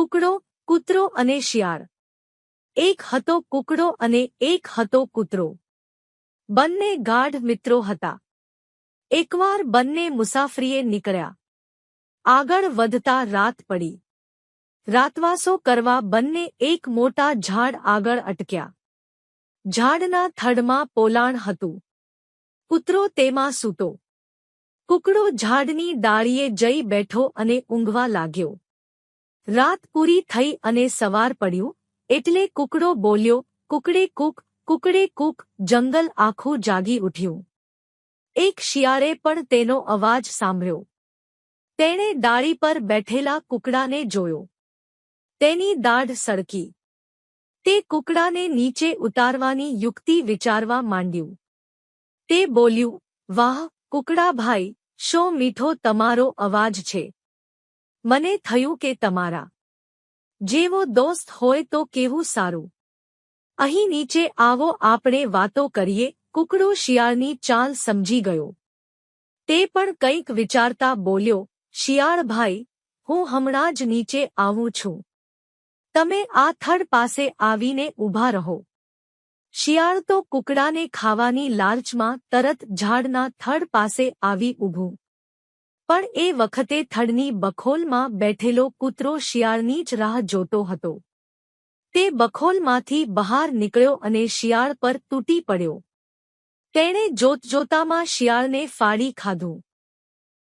કુકડો, કૂતરો અને શિયાળ. એક હતો કુકડો અને એક હતો કૂતરો. બંને ગાઢ મિત્રો હતા. એકવાર બંને મુસાફરીએ નીકળ્યા. આગળ વધતા રાત પડી. રાતવાસો કરવા બંને એક મોટા ઝાડ આગળ અટક્યા. ઝાડના થડમાં પોલાણ હતું. કૂતરો તેમાં સૂતો. કુકડો ઝાડની ડાળીએ જઈ બેઠો અને ઊંઘવા લાગ્યો. રાત પૂરી થઈ અને સવાર પડ્યું, એટલે કુકડો બોલ્યો, કુકડે કુક કુકડે કુક. જંગલ આખું જાગી ઉઠ્યું. એક શિયાળે પણ તેનો અવાજ સાંભળ્યો. તેણે ડાળી પર બેઠેલા કુકડાને જોયો. તેની દાઢ સળકી તે કુકડાને નીચે ઉતારવાની યુક્તિ વિચારવા માંડ્યું. તે બોલ્યું, વાહ કુકડાભાઈ શો મીઠો તમારો અવાજ છે. મને થયું કે તમારા જેવો દોસ્ત હોય તો કેવું સારું? અહીં નીચે આવો, આપણે વાતો કરીએ. કુકડો શિયાળની ચાલ સમજી ગયો. તે પણ કંઈક વિચારતા બોલ્યો, શિયાળભાઈ, હું હમણાં જ નીચે આવું છું. તમે આ થડ પાસે આવીને ઊભા રહો. શિયાળ તો કુકડાને ખાવાની લાલચમાં તરત ઝાડના થડ પાસે આવી ઊભું. પણ એ વખતે થડની બખોલમાં બેઠેલો કૂતરો શિયાળની જ રાહ જોતો હતો. તે બખોલમાંથી બહાર નીકળ્યો અને શિયાળ પર તૂટી પડ્યો. તેણે જોતજોતામાં શિયાળને ફાડી ખાધું.